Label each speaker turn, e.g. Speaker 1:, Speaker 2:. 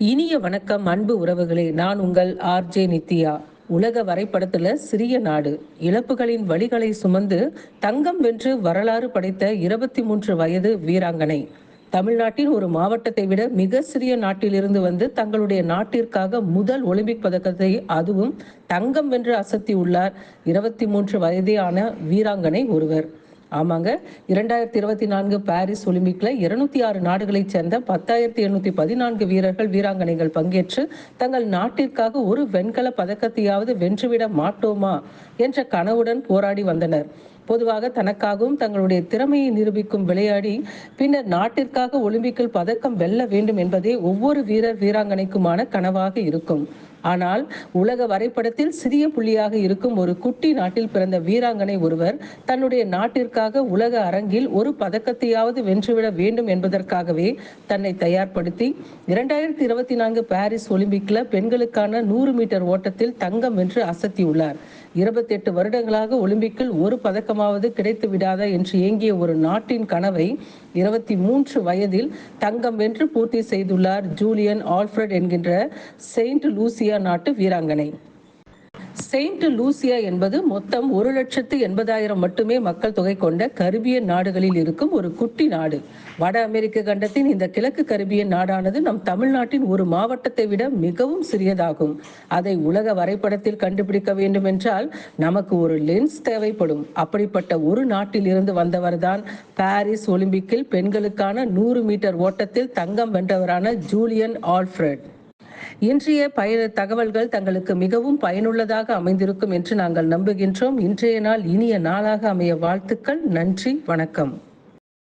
Speaker 1: இனிய வணக்கம் அன்பு உறவுகளே. நான் உங்கள் ஆர்ஜே நித்யா. உலக வரைபடத்துல சிறிய நாடு. இழப்புகளின் வழிகளை சுமந்து தங்கம் வென்று வரலாறு படைத்த இருபத்தி மூன்று வயது வீராங்கனை. தமிழ்நாட்டின் ஒரு மாவட்டத்தை விட மிக சிறிய நாட்டிலிருந்து வந்து தங்களுடைய நாட்டிற்காக முதல் ஒலிம்பிக் பதக்கத்தை அதுவும் தங்கம் வென்று அசத்தி உள்ளார் இருபத்தி மூன்று வயதே ஆன வீராங்கனை ஒருவர். ஆமாங்க. இரண்டாயிரத்தி இருபத்தி நான்கு பாரிஸ் ஒலிம்பிக்ல இருநூத்தி ஆறு நாடுகளைச் சேர்ந்த பத்தாயிரத்தி எழுநூத்தி பதினான்கு வீரர்கள் வீராங்கனைகள் பங்கேற்று தங்கள் நாட்டிற்காக ஒரு வெண்கல பதக்கத்தையாவது வென்றுவிட மாட்டோமா என்ற கனவுடன் போராடி வந்தனர். பொதுவாக தனக்காகவும் தங்களுடைய திறமையை நிரூபிக்கும் விளையாடி பின்னர் நாட்டிற்காக ஒலிம்பிக்கில் பதக்கம் வெல்ல வேண்டும் என்பதே ஒவ்வொரு வீரர் வீராங்கனைக்குமான கனவாக இருக்கும். ஆனால் உலக வரைபடத்தில் சிறிய புள்ளியாக இருக்கும் ஒரு குட்டி நாட்டில் பிறந்த வீராங்கனை ஒருவர் தன்னுடைய நாட்டிற்காக உலக அரங்கில் ஒரு பதக்கத்தையாவது வென்றுவிட வேண்டும் என்பதற்காகவே தன்னை தயார்படுத்தி இரண்டாயிரத்தி இருபத்தி நான்கு பாரிஸ் ஒலிம்பிக்ல பெண்களுக்கான நூறு மீட்டர் ஓட்டத்தில் தங்கம் வென்று அசத்தியுள்ளார். இருபத்தி எட்டு வருடங்களாக ஒலிம்பிக்கில் ஒரு பதக்கமாவது கிடைத்து விடாதா என்று ஏங்கிய ஒரு நாட்டின் கனவை இருபத்தி மூன்று வயதில் தங்கம் வென்று பூர்த்தி செய்துள்ளார் ஜூலியன் ஆல்ஃபிரட் என்கின்ற செயின்ட் லூசியா நாட்டு வீராங்கனை. செயின்ட் லூசியா என்பது மொத்தம் ஒரு லட்சத்து எண்பதாயிரம் மட்டுமே மக்கள் தொகை கொண்ட கரிபியன் நாடுகளில் இருக்கும் ஒரு குட்டி நாடு. வட அமெரிக்க கண்டத்தின் இந்த கிழக்கு கரிபியன் நாடானது நம் தமிழ்நாட்டின் ஒரு மாவட்டத்தை விட மிகவும் சிறியதாகும். அதை உலக வரைபடத்தில் கண்டுபிடிக்க வேண்டும் என்றால் நமக்கு ஒரு லென்ஸ் தேவைப்படும். அப்படிப்பட்ட ஒரு நாட்டில் இருந்து வந்தவர்தான் பாரிஸ் ஒலிம்பிக்கில் பெண்களுக்கான நூறு மீட்டர் ஓட்டத்தில் தங்கம் வென்றவரான ஜூலியன் ஆல்ஃபிரட். இன்றைய பய தகவல்கள் தங்களுக்கு மிகவும் பயனுள்ளதாக அமைந்திருக்கும் என்று நாங்கள் நம்புகின்றோம். இன்றைய நாள் இனிய நாளாக அமைய வாழ்த்துக்கள். நன்றி. வணக்கம்.